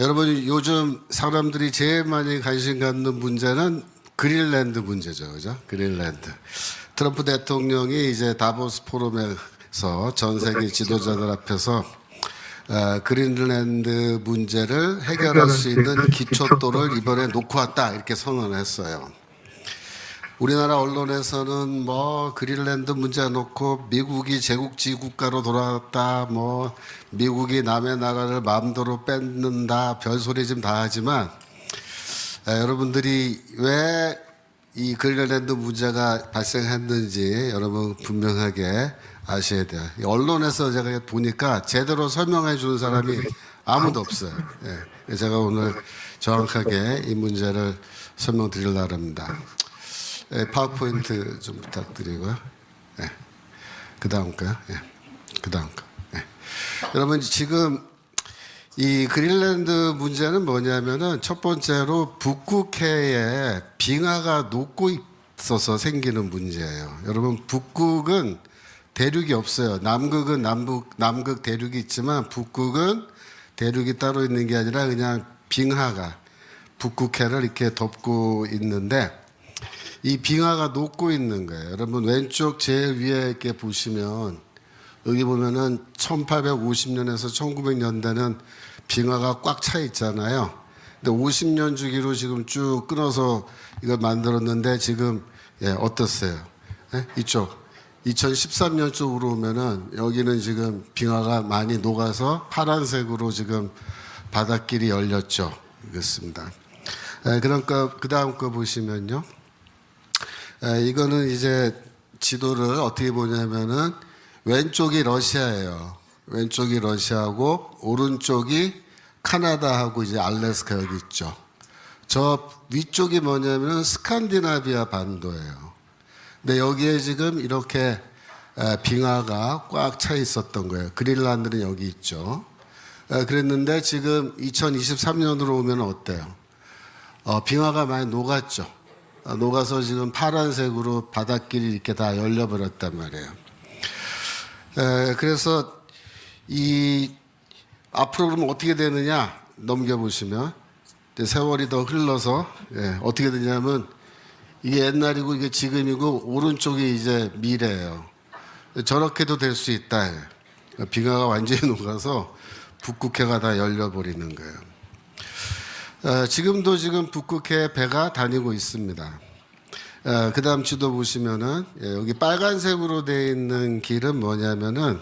여러분 요즘 사람들이 제일 많이 관심 갖는 문제는 그린랜드 문제죠, 그죠? 그린랜드. 트럼프 대통령이 이제 다보스 포럼에서 전 세계 지도자들 앞에서 어, 그린랜드 문제를 해결할 수 있는 기초도를 이번에 놓고 왔다 이렇게 선언했어요. 우리나라 언론에서는 뭐 그린랜드 문제 놓고 미국이 제국지 국가로 돌아갔다 뭐 미국이 남의 나라를 마음대로 뺏는다 별소리 좀 다 하지만 에, 여러분들이 왜 이 그린랜드 문제가 발생했는지 여러분 분명하게 아셔야 돼요. 이 언론에서 제가 보니까 제대로 설명해 주는 사람이 아무도 없어요. 예. 제가 오늘 정확하게 이 문제를 설명드리려고 합니다. 예, 파워포인트 좀 부탁드리고요. 예. 그 다음 거요. 예. 그 다음 거. 예. 여러분 지금 이 그린랜드 문제는 뭐냐면은 첫 번째로 북극해에 빙하가 녹고 있어서 생기는 문제예요. 여러분 북극은 대륙이 없어요. 남극은 남북 남극 대륙이 있지만 북극은 대륙이 따로 있는 게 아니라 그냥 빙하가 북극해를 이렇게 덮고 있는데 이 빙하가 녹고 있는 거예요. 여러분 왼쪽 제일 위에 이렇게 보시면 여기 보면은 1850년에서 1900년대는 빙하가 꽉 차 있잖아요. 근데 50년 주기로 지금 쭉 끊어서 이걸 만들었는데 지금 예, 어떻어요? 예? 이쪽 2013년 쪽으로 오면은 여기는 지금 빙하가 많이 녹아서 파란색으로 지금 바닷길이 열렸죠. 그렇습니다. 예, 그러니까 그 다음 거 보시면요. 에, 이거는 이제 지도를 어떻게 보냐면은 왼쪽이 러시아예요. 왼쪽이 러시아고 오른쪽이 카나다하고 이제 알래스카 여기 있죠. 저 위쪽이 뭐냐면은 스칸디나비아 반도예요. 근데 여기에 지금 이렇게 에, 빙하가 꽉 차 있었던 거예요. 그린란드는 여기 있죠. 에, 그랬는데 지금 2023년으로 오면 어때요? 어, 빙하가 많이 녹았죠. 어, 녹아서 지금 파란색으로 바닷길이 이렇게 다 열려버렸단 말이에요. 에, 그래서 이 앞으로 그러면 어떻게 되느냐 넘겨보시면 세월이 더 흘러서 예, 어떻게 되냐면 이게 옛날이고 이게 지금이고 오른쪽이 이제 미래예요. 저렇게도 될 수 있다. 예. 빙하가 완전히 녹아서 북극해가 다 열려버리는 거예요. 어, 지금도 지금 북극해 배가 다니고 있습니다. 어, 그 다음 지도 보시면은 예, 여기 빨간색으로 되어 있는 길은 뭐냐면은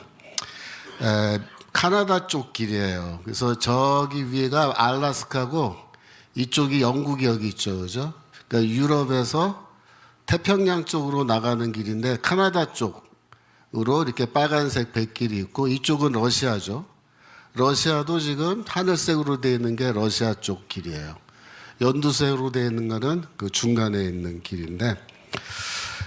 에, 카나다 쪽 길이에요. 그래서 저기 위에가 알라스카고 이쪽이 영국이 여기 있죠, 그죠? 그러니까 유럽에서 태평양 쪽으로 나가는 길인데 카나다 쪽으로 이렇게 빨간색 백길이 있고 이쪽은 러시아죠. 러시아도 지금 하늘색으로 되어 있는 게 러시아 쪽 길이에요. 연두색으로 되어 있는 거는 그 중간에 있는 길인데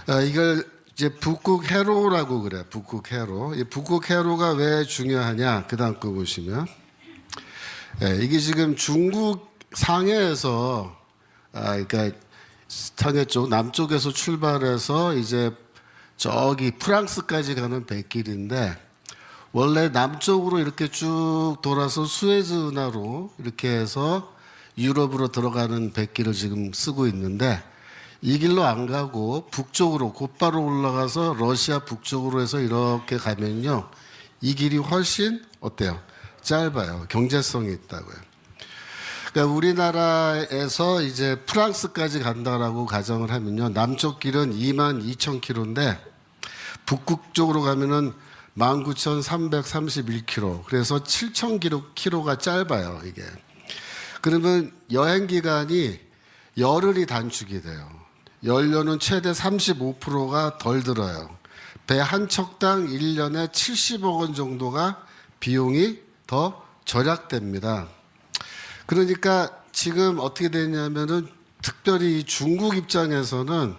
어, 이걸 이제 북극 해로라고 그래. 북극 해로. 이 북극 해로가 왜 중요하냐? 그다음 거 보시면 예, 이게 지금 중국 상해에서 아, 그러니까 상해 쪽 남쪽에서 출발해서 이제 저기 프랑스까지 가는 백길인데 원래 남쪽으로 이렇게 쭉 돌아서 수에즈 운하로 이렇게 해서 유럽으로 들어가는 백길을 지금 쓰고 있는데 이 길로 안 가고 북쪽으로 곧바로 올라가서 러시아 북쪽으로 해서 이렇게 가면요. 이 길이 훨씬 어때요? 짧아요. 경제성이 있다고요. 그러니까 우리나라에서 이제 프랑스까지 간다라고 가정을 하면요. 남쪽 길은 2만 2천 킬로인데 북극 쪽으로 가면은 19,331km. 그래서 7,000km 킬로가 짧아요, 이게. 그러면 여행 기간이 열흘이 단축이 돼요. 연료는 최대 35%가 덜 들어요. 배 한 척당 1년에 70억 원 정도가 비용이 더 절약됩니다. 그러니까 지금 어떻게 되냐면은 특별히 이 중국 입장에서는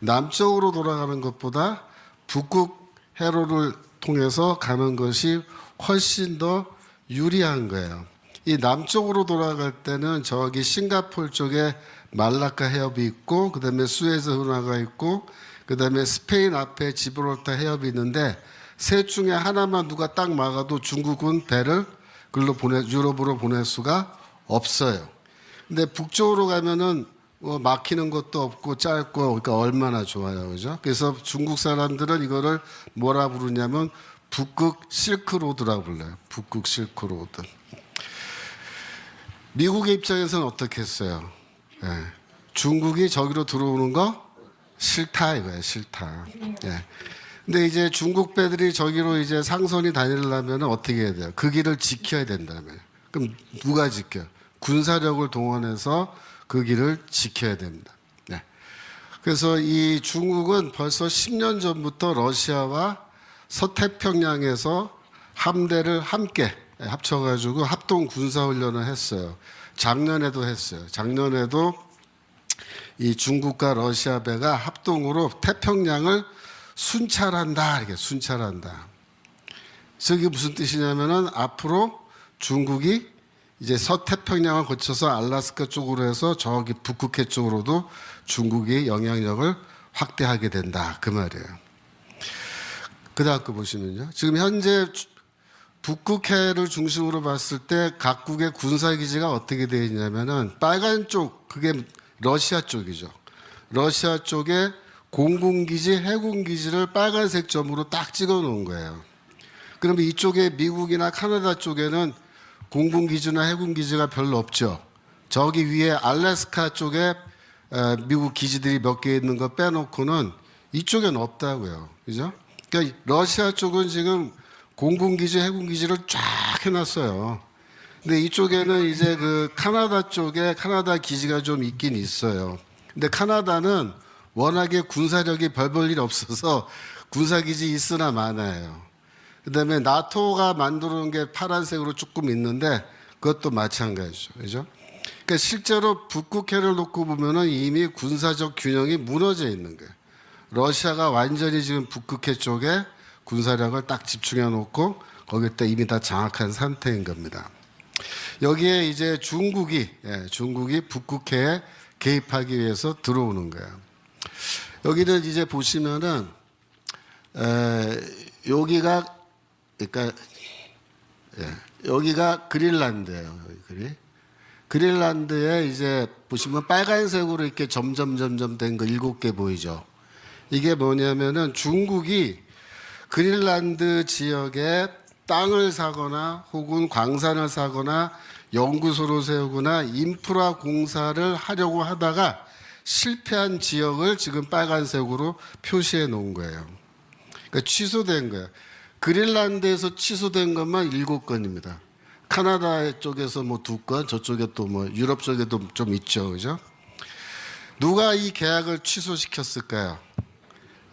남쪽으로 돌아가는 것보다 북극 해로를 통해서 가는 것이 훨씬 더 유리한 거예요. 이 남쪽으로 돌아갈 때는 저기 싱가폴 쪽에 말라카 해협이 있고 그다음에 수에즈 운하가 있고 그다음에 스페인 앞에 지브롤타 해협이 있는데 셋 중에 하나만 누가 딱 막아도 중국은 배를 글로 보내 유럽으로 보낼 수가 없어요. 근데 북쪽으로 가면은 뭐 막히는 것도 없고 짧고 그러니까 얼마나 좋아요, 그죠? 그래서 중국 사람들은 이거를 뭐라 부르냐면 북극 실크로드라고 불러요. 북극 실크로드. 미국의 입장에서는 어떻게 했어요? 예. 중국이 저기로 들어오는 거 싫다 이거예요, 싫다. 예. 근데 이제 중국 배들이 저기로 이제 상선이 다니려면 어떻게 해야 돼요? 그 길을 지켜야 된다면. 그럼 누가 지켜? 군사력을 동원해서 그 길을 지켜야 됩니다. 네. 그래서 이 중국은 벌써 10년 전부터 러시아와 서태평양에서 함대를 함께 합쳐가지고 합동 군사훈련을 했어요. 작년에도 했어요. 작년에도 이 중국과 러시아 배가 합동으로 태평양을 순찰한다. 이렇게 순찰한다. 이게 무슨 뜻이냐면은 앞으로 중국이 이제 서태평양을 거쳐서 알라스카 쪽으로 해서 저기 북극해 쪽으로도 중국이 영향력을 확대하게 된다. 그 말이에요. 그 다음 거 보시면요. 지금 현재 주- 북극해를 중심으로 봤을 때 각국의 군사 기지가 어떻게 되어 있냐면은 빨간 쪽, 그게 러시아 쪽이죠. 러시아 쪽에 공군 기지, 해군 기지를 빨간색 점으로 딱 찍어 놓은 거예요. 그러면 이쪽에 미국이나 카나다 쪽에는 공군기지나 해군기지가 별로 없죠. 저기 위에 알래스카 쪽에 에, 미국 기지들이 몇 개 있는 거 빼놓고는 이쪽엔 없다고요. 그죠? 그러니까 러시아 쪽은 지금 공군기지, 해군기지를 쫙 해놨어요. 근데 이쪽에는 이제 그 카나다 쪽에 카나다 기지가 좀 있긴 있어요. 근데 카나다는 워낙에 군사력이 별 볼 일 없어서 군사기지 있으나 많아요. 그다음에 나토가 만들어 놓은 게 파란색으로 조금 있는데 그것도 마찬가지죠. 그죠? 그러니까 실제로 북극해를 놓고 보면은 이미 군사적 균형이 무너져 있는 거예요. 러시아가 완전히 지금 북극해 쪽에 군사력을 딱 집중해 놓고 거기다 이미 다 장악한 상태인 겁니다. 여기에 이제 중국이 예, 중국이 북극해에 개입하기 위해서 들어오는 거예요. 여기는 이제 보시면은 에, 여기가 그러니까 예, 여기가 그린란드예요. 여기 그리. 그린란드에 이제 보시면 빨간색으로 이렇게 점점 점점 된 거 일곱 개 보이죠. 이게 뭐냐면은 중국이 그린란드 지역에 땅을 사거나 혹은 광산을 사거나 연구소를 세우거나 인프라 공사를 하려고 하다가 실패한 지역을 지금 빨간색으로 표시해 놓은 거예요. 그러니까 취소된 거예요. 그린란드에서 취소된 것만 일곱 건입니다. 카나다 쪽에서 뭐 두 건, 저쪽에 또 뭐 유럽 쪽에도 좀 있죠, 그죠? 누가 이 계약을 취소시켰을까요?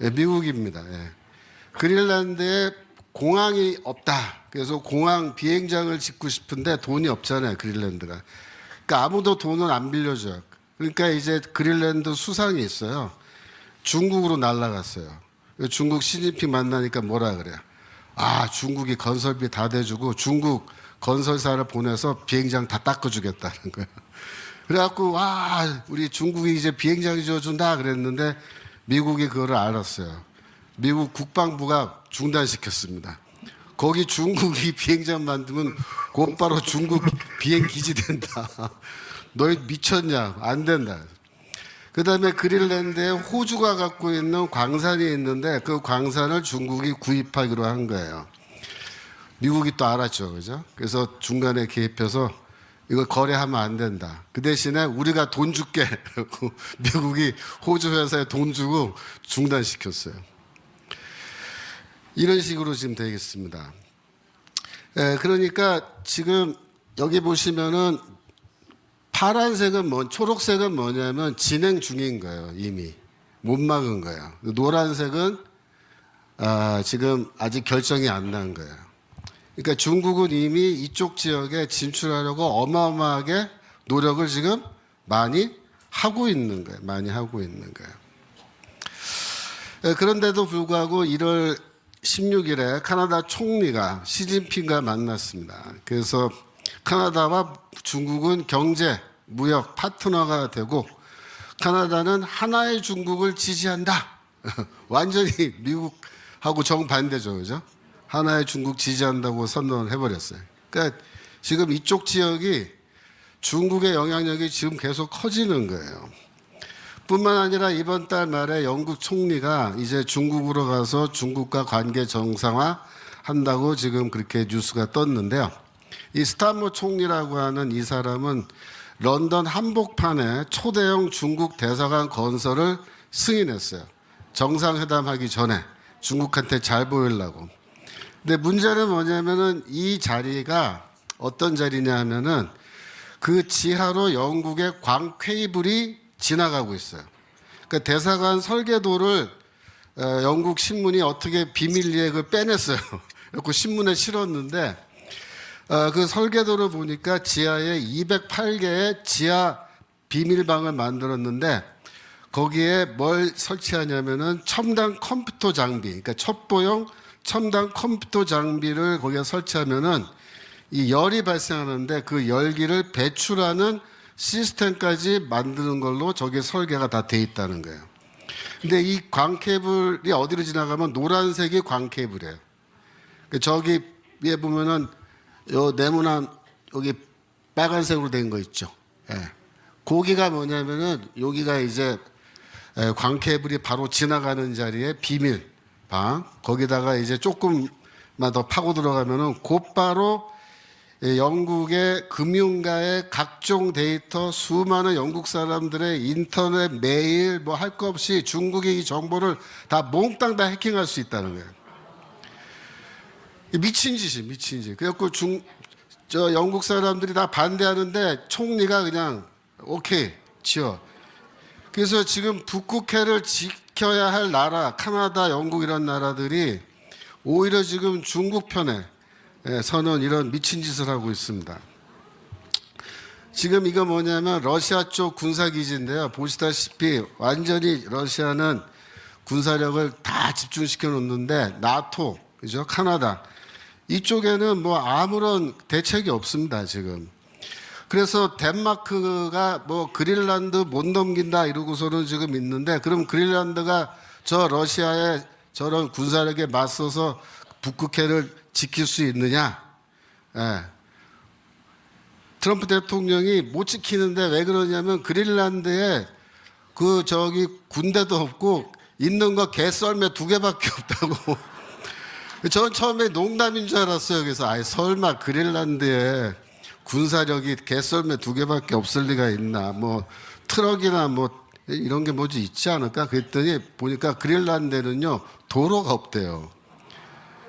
예, 미국입니다. 예. 그린란드에 공항이 없다. 그래서 공항 비행장을 짓고 싶은데 돈이 없잖아요, 그린란드가. 그러니까 아무도 돈을 안 빌려줘요. 그러니까 이제 그린란드 수상이 있어요. 중국으로 날아갔어요. 중국 시진핑 만나니까 뭐라 그래요? 아, 중국이 건설비 다 대주고 중국 건설사를 보내서 비행장 다 닦아주겠다는 거예요. 그래갖고, 와, 우리 중국이 이제 비행장 지어준다 그랬는데 미국이 그거를 알았어요. 미국 국방부가 중단시켰습니다. 거기 중국이 비행장 만들면 곧바로 중국 비행 기지 된다. 너희 미쳤냐? 안 된다. 그 다음에 그린란드에 호주가 갖고 있는 광산이 있는데 그 광산을 중국이 구입하기로 한 거예요. 미국이 또 알았죠. 그죠? 그래서 중간에 개입해서 이거 거래하면 안 된다. 그 대신에 우리가 돈 줄게. 미국이 호주 회사에 돈 주고 중단시켰어요. 이런 식으로 지금 되겠습니다. 예, 그러니까 지금 여기 보시면은 파란색은 뭐, 초록색은 뭐냐면 진행 중인 거예요, 이미. 못 막은 거예요. 노란색은 아, 지금 아직 결정이 안 난 거예요. 그러니까 중국은 이미 이쪽 지역에 진출하려고 어마어마하게 노력을 지금 많이 하고 있는 거예요. 많이 하고 있는 거예요. 예, 그런데도 불구하고 1월 16일에 카나다 총리가 시진핑과 만났습니다. 그래서 카나다와 중국은 경제, 무역 파트너가 되고 카나다는 하나의 중국을 지지한다. 완전히 미국하고 정반대죠. 그죠? 하나의 중국 지지한다고 선언을 해버렸어요. 그러니까 지금 이쪽 지역이 중국의 영향력이 지금 계속 커지는 거예요. 뿐만 아니라 이번 달 말에 영국 총리가 이제 중국으로 가서 중국과 관계 정상화 한다고 지금 그렇게 뉴스가 떴는데요. 이 스타모 총리라고 하는 이 사람은 런던 한복판에 초대형 중국 대사관 건설을 승인했어요. 정상회담 하기 전에 중국한테 잘 보이려고. 근데 문제는 뭐냐면은 이 자리가 어떤 자리냐 하면은 그 지하로 영국의 광 케이블이 지나가고 있어요. 그러니까 대사관 설계도를 어, 영국 신문이 어떻게 비밀리에 그 빼냈어요. 그래고 신문에 실었는데 어, 그 설계도를 보니까 지하에 208개의 지하 비밀방을 만들었는데 거기에 뭘 설치하냐면은 첨단 컴퓨터 장비, 그러니까 첩보용 첨단 컴퓨터 장비를 거기에 설치하면은 이 열이 발생하는데 그 열기를 배출하는 시스템까지 만드는 걸로 저게 설계가 다 돼 있다는 거예요. 근데 이 광 케이블이 어디로 지나가면 노란색이 광 케이블이에요. 그 저기 위에 보면은 요 네모난 여기 빨간색으로 된 거 있죠. 예. 거기가 뭐냐면은 여기가 이제 에, 광 케이블이 바로 지나가는 자리에 비밀 방 거기다가 이제 조금만 더 파고 들어가면은 곧바로 예, 영국의 금융가의 각종 데이터 수많은 영국 사람들의 인터넷 메일 뭐할거 없이 중국의 이 정보를 다 몽땅 다 해킹할 수 있다는 거예요. 이 미친 짓이 미친 짓. 그래갖고 중, 저 영국 사람들이 다 반대하는데 총리가 그냥 오케이 치워. 그래서 지금 북극해를 지켜야 할 나라, 카나다, 영국 이런 나라들이 오히려 지금 중국 편에 예, 서는 이런 미친 짓을 하고 있습니다. 지금 이거 뭐냐면 러시아 쪽 군사기지인데요. 보시다시피 완전히 러시아는 군사력을 다 집중시켜 놓는데 나토, 그죠? 카나다 이쪽에는 뭐 아무런 대책이 없습니다 지금. 그래서 덴마크가 뭐 그린란드 못 넘긴다 이러고서는 지금 있는데 그럼 그린란드가 저 러시아의 저런 군사력에 맞서서 북극해를 지킬 수 있느냐? 예. 트럼프 대통령이 못 지키는데 왜 그러냐면 그린란드에 그 저기 군대도 없고 있는 거 개썰매 두 개밖에 없다고. 전 처음에 농담인 줄 알았어요. 그래서 아예 설마 그린란드에 군사력이 개썰매 두 개밖에 없을 리가 있나? 뭐 트럭이나 뭐 이런 게 뭐지 있지 않을까? 그랬더니 보니까 그린란드에는요 도로가 없대요.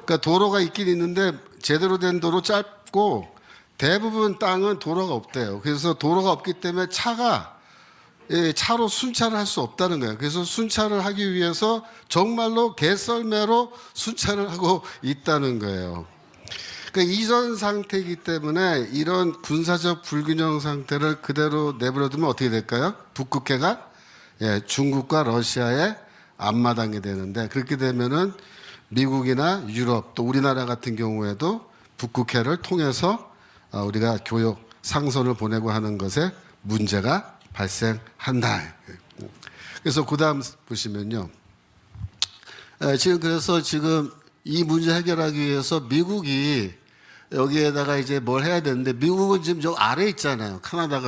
그러니까 도로가 있긴 있는데 제대로 된 도로 짧고 대부분 땅은 도로가 없대요. 그래서 도로가 없기 때문에 차가 예, 차로 순찰을 할 수 없다는 거예요. 그래서 순찰을 하기 위해서 정말로 개썰매로 순찰을 하고 있다는 거예요. 그러니까 이전 상태이기 때문에 이런 군사적 불균형 상태를 그대로 내버려두면 어떻게 될까요? 북극해가 예, 중국과 러시아의 앞마당이 되는데 그렇게 되면은 미국이나 유럽 또 우리나라 같은 경우에도 북극해를 통해서 어, 우리가 교역 상선을 보내고 하는 것에 문제가 발생한다. 그래서 그 다음 보시면요. 에, 지금 그래서 지금 이 문제 해결하기 위해서 미국이 여기에다가 이제 뭘 해야 되는데 미국은 지금 저 아래 있잖아요. 카나다가